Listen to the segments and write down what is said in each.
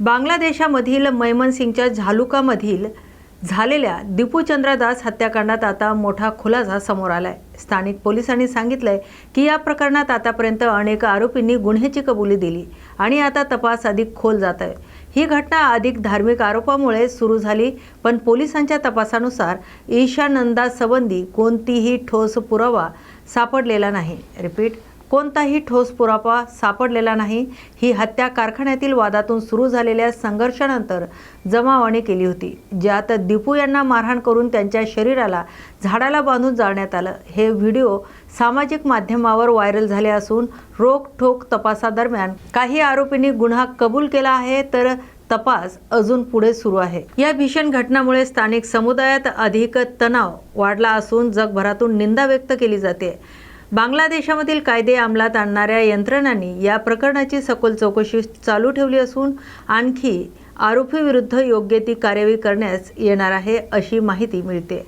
बांगलादेशामधील मैमनसिंगच्या झालुकामधील झालेल्या दिपूचंद्रदास हत्याकांडात आता मोठा खुलासा समोर आलाय. स्थानिक पोलिसांनी सांगितलंय की या प्रकरणात आतापर्यंत अनेक आरोपींनी गुन्ह्याची कबुली दिली आणि आता तपास अधिक खोल जात आहे ही घटना अधिक धार्मिक आरोपामुळे सुरू झाली पण पोलिसांच्या तपासानुसार ईशानंदा संबंधी कोणतीही ठोस पुरावा सापडलेला नाही. रिपीट कोणताही ठोस पुरावा सापडलेला नाही. ही हत्या कारखान्यातील वादातून सुरू झालेल्या संघर्षानंतर जमावाने केली होती. ज्यात दीपू यांना मारहाण करून त्यांच्या शरीराला झाडाला बांधून जाळण्यात आलं. हे व्हिडिओ सामाजिक माध्यमावर व्हायरल झाले असून रोखठोक तपासादरम्यान काही आरोपींनी गुन्हा कबूल केला आहे तर तपास अजून पुढे सुरू आहे. या भीषण घटनामुळे स्थानिक समुदायात अधिक तणाव वाढला असून जगभरातून निंदा व्यक्त केली जाते. बांगलादेशामधील कायदे अंमलात आणणाऱ्या यंत्रणांनी या प्रकरणाची सखोल चौकशी चालू ठेवली असून आणखी आरोपीविरुद्ध योग्य ती कार्यवाही करण्यास येणार आहे अशी माहिती मिळते.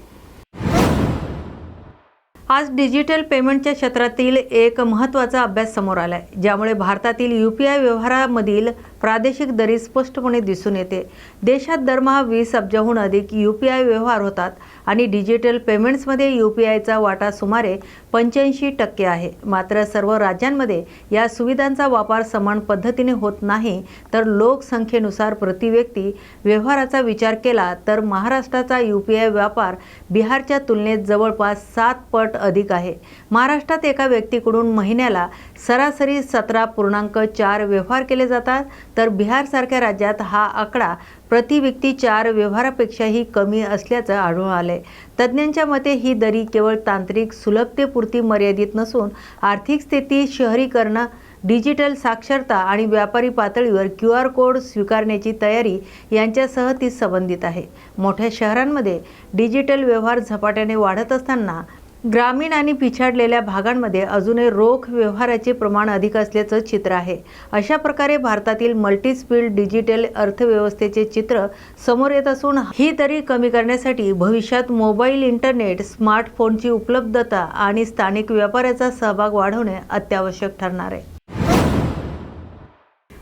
आज डिजिटल पेमेंटच्या क्षेत्रातील एक महत्त्वाचा अभ्यास समोर आला आहे ज्यामुळे भारतातील यू पी आय व्यवहारामधील प्रादेशिक दरी स्पष्टपणे दिसून येते. देशात दरमहा वीस अब्जाहून अधिक यू पी आय व्यवहार होतात आणि डिजिटल पेमेंट्समध्ये यू पी आयचा वाटा सुमारे पंच्याऐंशी टक्के आहे. मात्र सर्व राज्यांमध्ये या सुविधांचा वापर समान पद्धतीने होत नाही तर लोकसंख्येनुसार प्रति व्यक्ती व्यवहाराचा विचार केला तर महाराष्ट्राचा यू पी आय व्यापार बिहारच्या तुलनेत जवळपास सात पट अधिक आहे. महाराष्ट्रात एका व्यक्तीकडून महिन्याला सरासरी सतरा पूर्णांक चार व्यवहार केले जातात. तर बिहारसारख्या राज्यात हा आकडा प्रति व्यक्ती चार व्यवहारापेक्षाही कमी असल्याचं आढळून आलंय. तज्ज्ञांच्या मते ही दरी केवळ तांत्रिक सुलभतेपुरती मर्यादित नसून आर्थिक स्थिती शहरीकरण डिजिटल साक्षरता आणि व्यापारी पातळीवर क्यू आर कोड स्वीकारण्याची तयारी यांच्यासह ती संबंधित आहे. मोठ्या शहरांमध्ये डिजिटल व्यवहार झपाट्याने वाढत असताना ग्रामीण आणि पिछाडलेल्या भागांमध्ये अजूनही रोख व्यवहाराचे प्रमाण अधिक असल्याचं चित्र आहे. अशा प्रकारे भारतातील मल्टीस्पीड डिजिटल अर्थव्यवस्थेचे चित्र समोर येत असून ही दरी कमी करण्यासाठी भविष्यात मोबाईल इंटरनेट स्मार्टफोनची उपलब्धता आणि स्थानिक व्यापाऱ्याचा सहभाग वाढवणे अत्यावश्यक ठरणार आहे.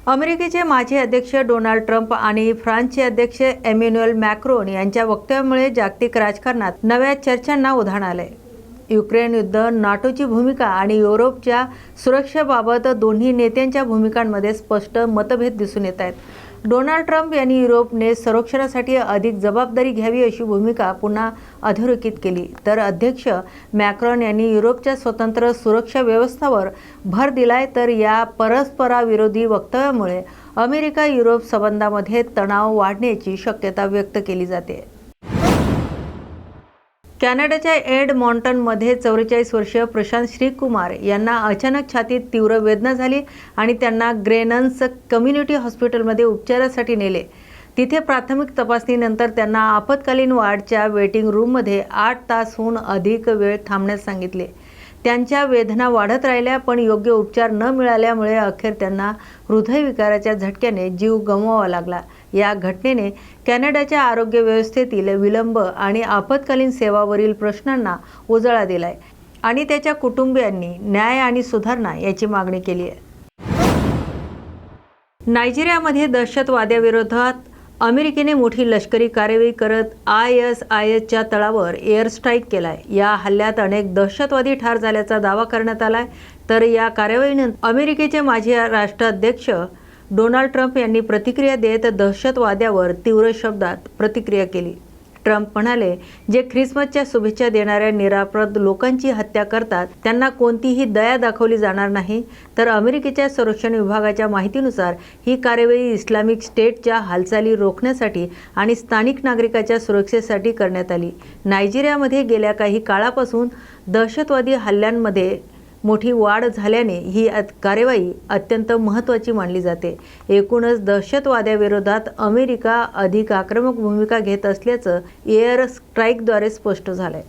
अमेरिकेचे माजी अध्यक्ष डोनाल्ड ट्रम्प आणि फ्रान्सचे अध्यक्ष एम्युन्युअल मॅक्रोन यांच्या वक्तव्यामुळे जागतिक राजकारणात नव्या चर्चांना उधाण आलंय. युक्रेन युद्ध नाटोची भूमिका आणि युरोपच्या सुरक्षेबाबत दोन्ही नेत्यांच्या भूमिकांमध्ये स्पष्ट मतभेद दिसून येत आहेत. डोनाल्ड ट्रम्प यांनी युरोपने संरक्षणासाठी अधिक जबाबदारी घ्यावी अशी भूमिका पुन्हा अधोरेखित केली. तर अध्यक्ष मॅक्रॉन यांनी युरोपच्या स्वतंत्र सुरक्षा व्यवस्थावर भर दिलाय तर या परस्पराविरोधी वक्तव्यामुळे अमेरिका युरोप संबंधामध्ये तणाव वाढण्याची शक्यता व्यक्त केली जाते. कॅनडाच्या एड मॉन्टनमध्ये चौवेचाळीस वर्षीय प्रशांत श्रीकुमार यांना अचानक छातीत तीव्र वेदना झाली आणि त्यांना ग्रेनन्स कम्युनिटी हॉस्पिटलमध्ये उपचारासाठी नेले. तिथे प्राथमिक तपासणीनंतर त्यांना आपत्कालीन वार्डच्या वेटिंग रूममध्ये आठ तासहून अधिक वेळ थांबण्यास सांगितले. त्यांच्या वेदना वाढत राहिल्या पण योग्य उपचार न मिळाल्यामुळे अखेर त्यांना हृदयविकाराच्या झटक्याने जीव गमवावा लागला. या घटनेने कॅनडाच्या आरोग्य व्यवस्थेतील विलंब आणि आपत्कालीन सेवावरील प्रश्नांना उजाळा दिलाय आणि त्याच्या कुटुंबियांनी न्याय आणि सुधारणा याची मागणी केली आहे. नायजेरियामध्ये दहशतवाद्याविरोधात अमेरिकेने मोठी लष्करी कार्यवाही करत आय एस आय एसच्या तळावर एअर स्ट्राईक केलाय. या हल्ल्यात अनेक दहशतवादी ठार झाल्याचा दावा करण्यात आलाय. तर या कारवाईनंतर अमेरिकेचे माजी राष्ट्राध्यक्ष डोनाल्ड ट्रम्प यांनी प्रतिक्रिया देत दहशतवाद्यावर तीव्र शब्दात प्रतिक्रिया केली. ट्रम्प म्हणाले जे ख्रिसमसच्या शुभेच्छा देणाऱ्या निरापराध लोकांची हत्या करतात त्यांना कोणतीही दया दाखवली जाणार नाही. तर अमेरिकेच्या संरक्षण विभागाच्या माहितीनुसार ही कार्यवाही इस्लामिक स्टेटच्या हालचाली रोखण्यासाठी आणि स्थानिक नागरिकाच्या सुरक्षेसाठी करण्यात आली. नायजेरियामध्ये गेल्या काही काळापासून दहशतवादी हल्ल्यांमध्ये मोठी वाढ झाल्याने ही कार्यवाही अत्यंत महत्त्वाची मानली जाते. एकूणच दहशतवाद्याविरोधात अमेरिका अधिक आक्रमक भूमिका घेत असल्याचं एअर स्ट्राईकद्वारे स्पष्ट झालंय.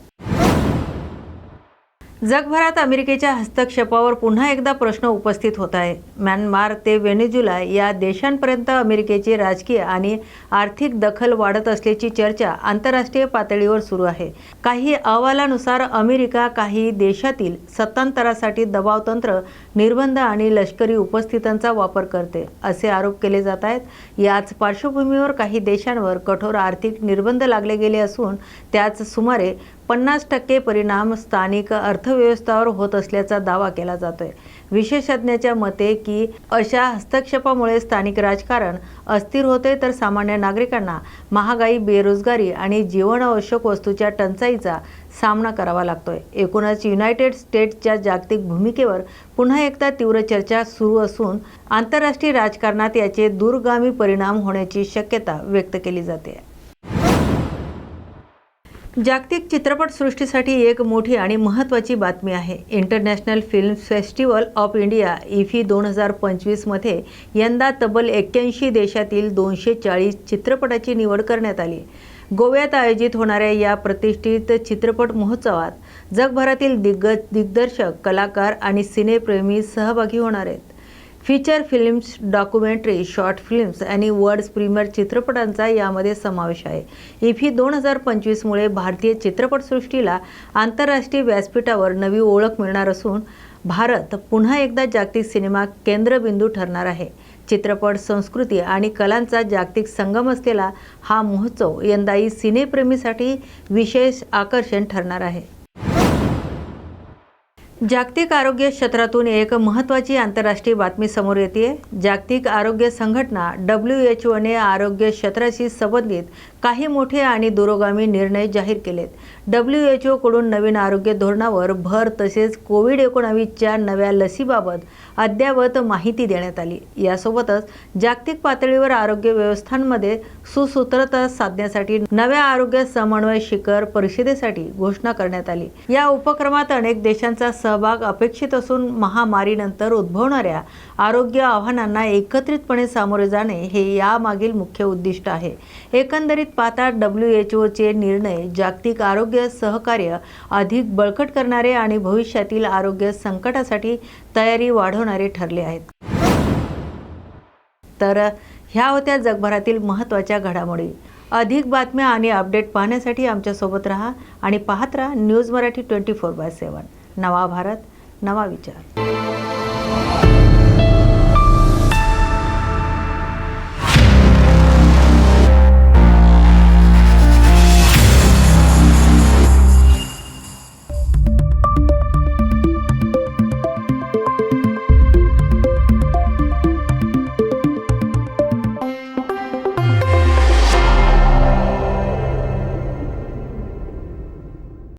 जगभरात अमेरिकेच्या हस्तक्षेपावर पुन्हा एकदा प्रश्न उपस्थित होत आहे. म्यानमार ते व्हेनेझुला या देशांपर्यंत अमेरिकेची राजकीय आणि आर्थिक दखल वाढत असल्याची चर्चा आंतरराष्ट्रीय पातळीवर सुरू आहे. काही अहवालानुसार अमेरिका काही देशातील सत्तांतरासाठी दबावतंत्र निर्बंध आणि लष्करी उपस्थितांचा वापर करते असे आरोप केले जात आहेत. याच पार्श्वभूमीवर काही देशांवर कठोर आर्थिक निर्बंध लागले गेले असून त्याच सुमारे पन्नास टक्के परिणाम स्थानिक अर्थव्यवस्थेवर होत असल्याचा दावा केला जातोय. विशेषज्ञाच्या मते की अशा हस्तक्षेपामुळे स्थानिक राजकारण अस्थिर होते तर सामान्य नागरिकांना महागाई बेरोजगारी आणि जीवनावश्यक वस्तूच्या टंचाईचा सामना करावा लागतोय. एकूणच युनायटेड स्टेट्सच्या जागतिक भूमिकेवर पुन्हा एकदा तीव्र चर्चा सुरू असून आंतरराष्ट्रीय राजकारणात याचे दूरगामी परिणाम होण्याची शक्यता व्यक्त केली जाते. जागतिक चित्रपटसृष्टीसाठी एक मोठी आणि महत्त्वाची बातमी आहे. International film festival of India IFFI दोन हजार पंचवीसमध्ये यंदा तब्बल एक्क्याऐंशी देशातील दोनशे चाळीस चित्रपटाची निवड करण्यात आली. गोव्यात आयोजित होणाऱ्या या प्रतिष्ठित चित्रपट महोत्सवात जगभरातील दिग्गज दिग्दर्शक कलाकार आणि सिनेप्रेमी सहभागी होणार आहेत. Feature films documentary short films आणि वर्ड्स प्रीमियर चित्रपटांचा यामध्ये समावेश आहे. इफी दोन हजार पंचवीसमुळे भारतीय चित्रपटसृष्टीला आंतरराष्ट्रीय व्यासपीठावर नवी ओळख मिळणार असून भारत पुन्हा एकदा जागतिक सिनेमा केंद्रबिंदू ठरणार आहे. चित्रपट संस्कृती आणि कलांचा जागतिक संगम असलेला हा महोत्सव यंदाही सिनेप्रेमीसाठी विशेष आकर्षण ठरणार आहे. जागतिक आरोग्य क्षेत्रातून एक महत्त्वाची आंतरराष्ट्रीय बातमी समोर येते जागतिक आरोग्य संघटना डब्ल्यू एच ओने आरोग्य क्षेत्राशी संबंधित काही मोठे आणि दुरोगामी निर्णय जाहीर केलेत. डब्ल्यू एच ओकडून नवीन आरोग्य धोरणावर भर तसेच कोविड एकोणावीसच्या नव्या लसीबाबत अद्ययावत माहिती देण्यात आली. यासोबतच जागतिक पातळीवर आरोग्य व्यवस्थांमध्ये सुसूत्रता साधण्यासाठी नव्या आरोग्य समन्वय शिखर परिषदेसाठी घोषणा करण्यात आली. या उपक्रमात अनेक देशांचा सहभाग अपेक्षित असून महामारीनंतर उद्भवणाऱ्या आरोग्य आव्हानांना एकत्रितपणे सामोरे जाणे हे यामागील मुख्य उद्दिष्ट आहे. एकंदरीत पाहता डब्ल्यू एच ओचे निर्णय जागतिक आरोग्य सहकार्य अधिक बळकट करणारे आणि भविष्यातील आरोग्य संकटासाठी तयारी वाढवणारे ठरले आहेत. तर ह्या होत्या जगभरातील महत्त्वाच्या घडामोडी. अधिक बातम्या आणि अपडेट पाहण्यासाठी आमच्यासोबत राहा आणि पाहत राहा news Marathi twenty four by seven. नवा भारत नवा विचार.